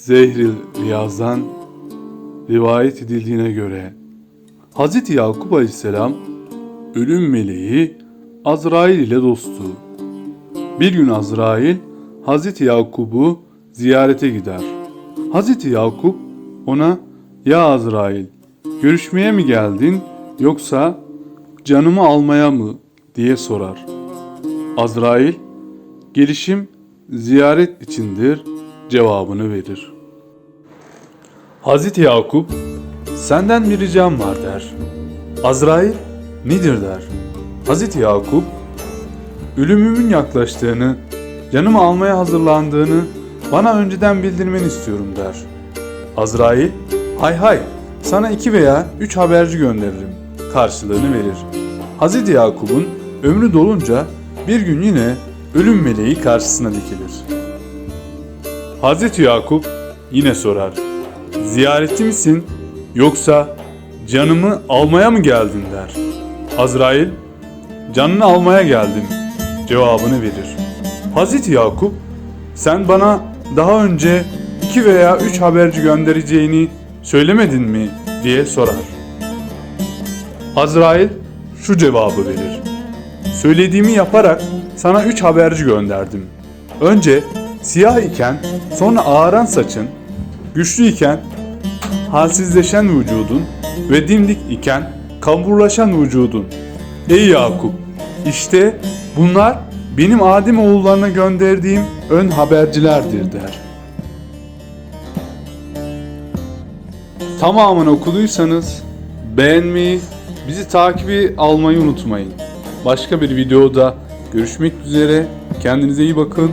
Zehril Riyaz'dan rivayet edildiğine göre Hz. Yakup Aleyhisselam ölüm meleği Azrail ile dostu. Bir gün Azrail Hz. Yakup'u ziyarete gider. Hz. Yakup ona "Ya Azrail, görüşmeye mi geldin yoksa canımı almaya mı?" diye sorar. Azrail, "Gelişim ziyaret içindir." Cevabını verir. Hz. Yakup, "Senden bir ricam var." der. Azrail, "Nedir?" der. Hz. Yakup, ölümümün yaklaştığını, canımı almaya hazırlandığını bana önceden bildirmeni istiyorum der. Azrail, hay hay sana iki veya üç haberci gönderirim karşılığını verir. Hz. Yakup'un ömrü dolunca bir gün yine ölüm meleği karşısına dikilir. Hz. Yakup yine sorar. Ziyaretçi misin yoksa canımı almaya mı geldin der. Azrail canını almaya geldim cevabını verir. Hazreti Yakup sen bana daha önce iki veya üç haberci göndereceğini söylemedin mi diye sorar. Azrail şu cevabı verir. Söylediğimi yaparak sana üç haberci gönderdim. Önce siyah iken sonra ağaran saçın, güçlü iken halsizleşen vücudun ve dimdik iken kamburlaşan vücudun. Ey Yakup! işte bunlar benim Adem oğullarına gönderdiğim ön habercilerdir der. Tamamını okuduysanız beğenmeyi, bizi takibi almayı unutmayın. Başka bir videoda görüşmek üzere. Kendinize iyi bakın.